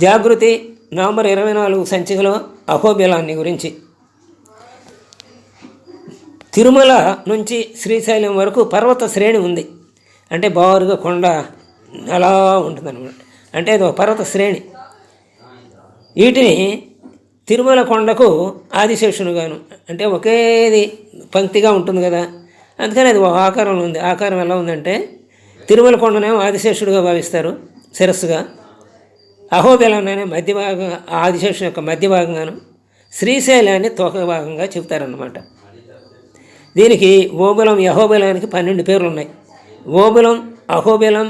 జాగృతి November ఇరవై నాలుగు సంచికలో అహోబిలాన్ని గురించి. తిరుమల నుంచి శ్రీశైలం వరకు పర్వత శ్రేణి ఉంది. అంటే బారుగా కొండ అలా ఉంటుందన్నమాట. అంటే ఇది ఒక పర్వత శ్రేణి. వీటిని తిరుమల కొండకు ఆదిశేషునుగాను. అంటే ఒకేది పంక్తిగా ఉంటుంది కదా. అందుకని అది ఒక ఆకారంలో ఉంది. ఆకారం ఎలా ఉందంటే తిరుమల కొండనేమో ఆదిశేషుడుగా భావిస్తారు శిరస్సుగా. అహోబిలంలోనే మధ్య భాగం ఆదిశేషుని యొక్క మధ్య భాగంగాను శ్రీశైలాన్ని తోక భాగంగా చెబుతారన్నమాట. దీనికి ఓబులం యహోబిలానికి పన్నెండు పేర్లు ఉన్నాయి ఓబిలం అహోబిలం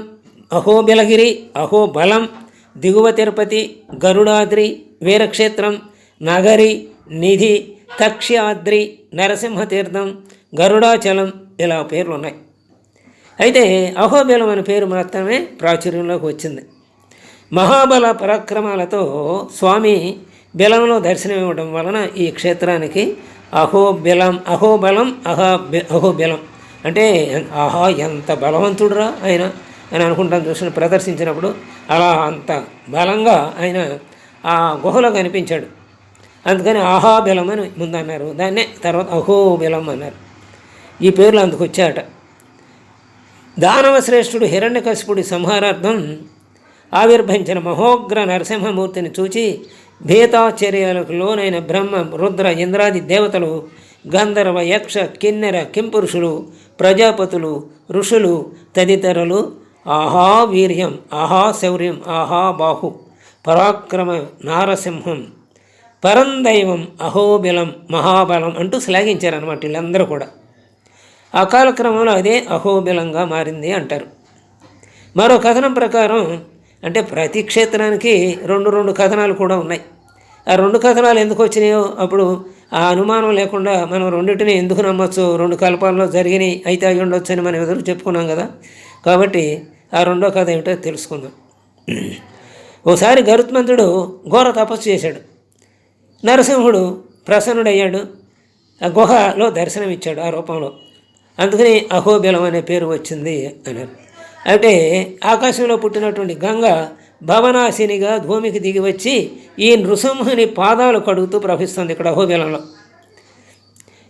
అహోబిలగిరి అహోబలం దిగువ తిరుపతి గరుడాద్రి వీరక్షేత్రం నగరి నిధి తక్ష్యాద్రి నరసింహతీర్థం గరుడాచలం ఇలా పేర్లు ఉన్నాయి అయితే అహోబిలం అనే పేరు మాత్రమే ప్రాచుర్యంలోకి వచ్చింది. మహాబల పరాక్రమాలతో స్వామి బిలంలో దర్శనమివ్వడం వలన ఈ క్షేత్రానికి అహోబిలం అహోబలం అహా అహోబిలం అంటే ఆహా ఎంత బలవంతుడురా ఆయన అని అనుకుంటాను చూసిన ప్రదర్శించినప్పుడు. అలా అంత బలంగా ఆయన ఆ గుహలో కనిపించాడు. అందుకని ఆహాబిలం అని ముందు అన్నారు దాన్నే తర్వాత అహోబిలం అన్నారు. ఈ పేర్లు అందుకు వచ్చాట దానవ శ్రేష్ఠుడు హిరణ్యకశిపుడి సంహారార్థం ఆవిర్భవించిన మహోగ్ర నరసింహమూర్తిని చూచి భీతాచర్యలకు లోనైన బ్రహ్మ రుద్ర ఇంద్రాది దేవతలు గంధర్వ యక్ష కిన్నెర కింపురుషులు ప్రజాపతులు ఋషులు తదితరులు ఆహా వీర్యం ఆహా శౌర్యం ఆహా బాహు పరాక్రమ నారసింహం పరందైవం అహోబిలం మహాబలం అంటూ శ్లాఘించారనమాట వీళ్ళందరూ కూడా. ఆ కాలక్రమంలో అదే అహోబిలంగా మారింది అంటారు. మరో కథనం ప్రకారం అంటే ప్రతి క్షేత్రానికి రెండు రెండు కథనాలు కూడా ఉన్నాయి. ఆ రెండు కథనాలు ఎందుకు వచ్చినాయో అప్పుడు ఆ అనుమానం లేకుండా మనం రెండింటిని ఎందుకు నమ్మొచ్చు? రెండు కల్పాల్లో జరిగినాయి అయితే అయి ఉండొచ్చు అని మనం ఎదురు చెప్పుకున్నాం కదా. కాబట్టి ఆ రెండో కథ ఏమిటో తెలుసుకుందాం. ఓసారి గరుత్మంతుడు ఘోర తపస్సు చేశాడు. నరసింహుడు ప్రసన్నుడయ్యాడు. ఆ గుహలో దర్శనమిచ్చాడు ఆ రూపంలో. అందుకని అహోబిలం అనే పేరు వచ్చింది అన్నారు. అంటే ఆకాశంలో పుట్టినటువంటి గంగ భవనాశినిగా భూమికి దిగి వచ్చి ఈ నృసింహుని పాదాలు కడుగుతూ ప్రవహిస్తుంది ఇక్కడ అహోబిలంలో.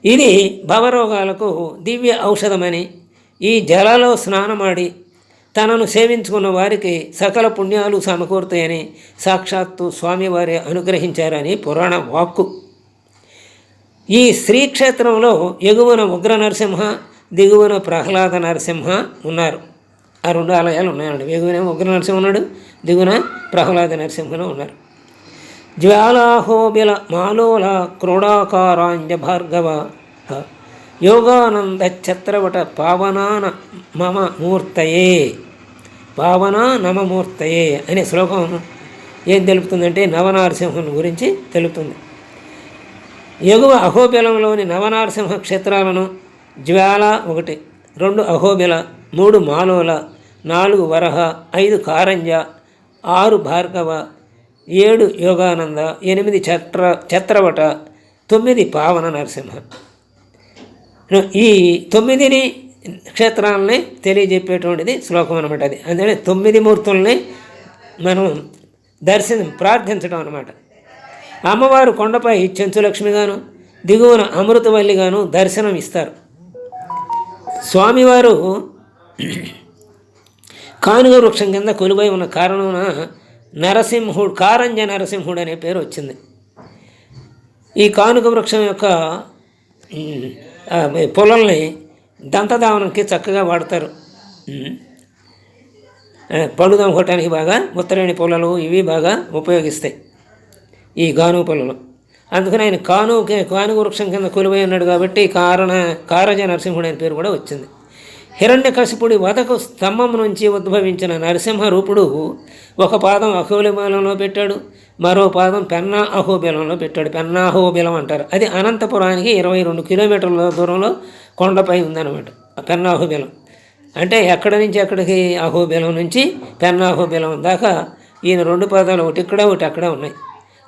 ఇది భవరోగాలకు దివ్య ఔషధమని ఈ జలలో స్నానమాడి తనను సేవించుకున్న వారికి సకల పుణ్యాలు సమకూరుతాయని సాక్షాత్తు స్వామివారే అనుగ్రహించారని పురాణ వాక్కు. ఈ శ్రీక్షేత్రంలో ఎగువన ఉగ్ర నరసింహ దిగువన ప్రహ్లాద నరసింహ ఉన్నారు. ఆ రెండు ఆలయాలు ఉన్నాయండి. ఎగువన ఉగ్ర నరసింహ ఉన్నాడు ప్రహ్లాద నరసింహను ఉన్నారు. జ్వాలాహోబిల మాలోల క్రోడాకారాంజ భార్గవ యోగానంద ఛత్రవట పావనాన మమ మూర్తయే. పావన నమమూర్తయే అనే శ్లోకం ఏం తెలుపుతుందంటే నవనారసింహుని గురించి తెలుపుతుంది. ఎగువ అహోబిలంలోని నవనారసింహ క్షేత్రాలను జ్వాల ఒకటి రెండు అహోబిల మూడు మాలోల నాలుగు వరహ ఐదు కారంజ ఆరు భార్గవ ఏడు యోగానంద ఎనిమిది చత్ర ఛత్రవట తొమ్మిది పావన నరసింహ. ఈ తొమ్మిదిని క్షేత్రాలని తెలియజెప్పేటువంటిది శ్లోకం అనమాట అది. అందుకని తొమ్మిది మూర్తుల్ని మనం దర్శనం ప్రార్థించడం అనమాట అమ్మవారు కొండపై చెంచులక్ష్మిగాను దిగువన అమృతవల్లిగాను దర్శనం ఇస్తారు స్వామివారు కానుగ వృక్షం కింద కొలువై ఉన్న కారణమున నరసింహుడు కారంజ నరసింహుడు అనే పేరు వచ్చింది. ఈ కానుక వృక్షం యొక్క ఉమ్, పొలల్ని దంతధావనంకి చక్కగా వాడతారు. ఉమ్. పళ్ళు బాగా ఉత్తరేణి పొలలు ఇవి బాగా ఉపయోగిస్తాయి ఈ గాను పొలలు. అందుకని ఆయన కాను కానుగ వృక్షం కింద కొలువై ఉన్నాడు కాబట్టి కారణ కారజ నరసింహుడు అనే పేరు కూడా వచ్చింది. హిరణ్యకశిపుడి వదకు స్తంభం నుంచి ఉద్భవించిన నరసింహ రూపుడు ఒక పాదం అహోబిలంలో పెట్టాడు మరో పాదం పెన్నా అహోబిలంలో పెట్టాడు. పెన్నా అహోబిలం అంటారు. అది అనంతపురానికి ఇరవై రెండు కిలోమీటర్ల దూరంలో కొండపై ఉందన్నమాట. పెన్నాహోబిలం పెన్నా అహోబిలం. అంటే ఎక్కడి నుంచి ఎక్కడికి? అహోబిలం నుంచి పెన్నా అహోబిలం దాకా ఈయన రెండు పాదాలు ఒకటి ఇక్కడ ఒకటి అక్కడ ఉన్నాయి.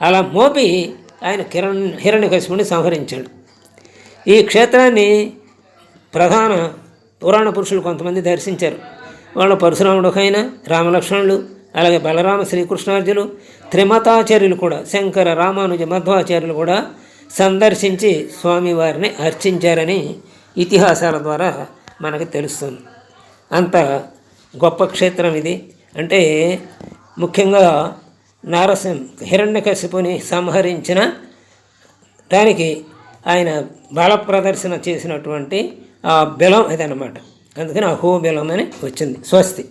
అలా మోపి ఆయన కిరణ్ హిరణ్యకశిపుడిని సంహరించాడు. ఈ క్షేత్రాన్ని ప్రధాన పురాణ పురుషులు కొంతమంది దర్శించారు. వాళ్ళ పరశురాముడు రామలక్ష్మణులు అలాగే బలరామ శ్రీకృష్ణార్జులు త్రిమతాచార్యులు కూడా శంకర రామానుజ మధ్వాచార్యులు కూడా సందర్శించి స్వామివారిని అర్చించారని ఇతిహాసాల ద్వారా మనకు తెలుస్తుంది. అంత గొప్ప క్షేత్రం ఇది. అంటే ముఖ్యంగా నారసింహ హిరణ్యకశిపుని సంహరించిన దానికి ఆయన బల ప్రదర్శన చేసినటువంటి బెలం అదనమాట అందుకని అహో బెలం అని వచ్చింది. స్వస్తి.